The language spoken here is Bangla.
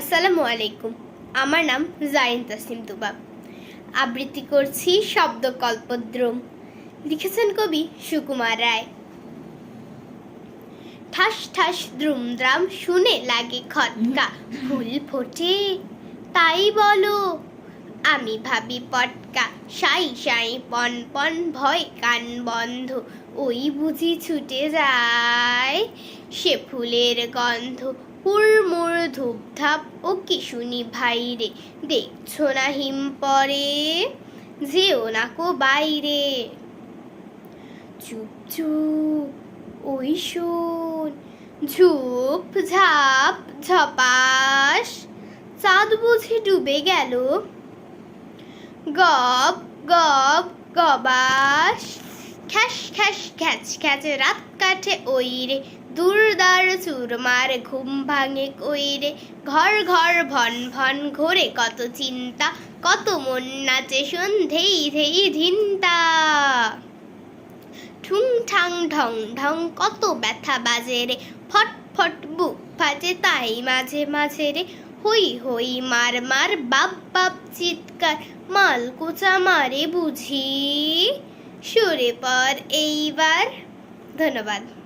আসসালামু আলাইকুম। আমার নাম জাইন তাসিম দুবা। আবৃত্তি করছি শব্দ কল্পদ্রুম লিখেছেন কবি সুকুমার রায়। ঠাস ঠাস দ্রুম দ্রাম শুনে লাগে খটকা। ফুল ফোটে, তাই বলো, আমি ভাবি পটকা। সাই সাই পন পন, ভয় কান বন্ধ। ওই বুঝি ছুটে যায়। সে ফুলের গন্ধ, হুড়মুড়, ধূপধাপ, ও কি শুনি ভাইরে দেখছ না হিম পরে? যেও না কো বাইরে। চুপ চুপ, ওই শোন, ঝুপ, ঝাপ, ঝপাস, চাঁদ বুঝি ডুবে গেল। গব গব গবাস। খ্যাস খ্যাস খ্যাচ খ্যাচ রাত কাটে ওই রে দুর্দার চুরমার ঘুম ভাঙে কই রে ঘর ঘর, ভন ভন ঘোরে কত চিন্তা, কত মন নাচে সন্ধেই ধেই ধিনতা। ঠুং, ঠাং, ঢং ঢং কত ব্যথা বাজে রে। ফট ফট বুক ফাজে তাই মাঝে মাঝে রে। হই হই, মার মার, বাপ বাপ, চিৎকার, মাল কোচা মারে বুঝি। সরে পর এইবার। ধন্যবাদ।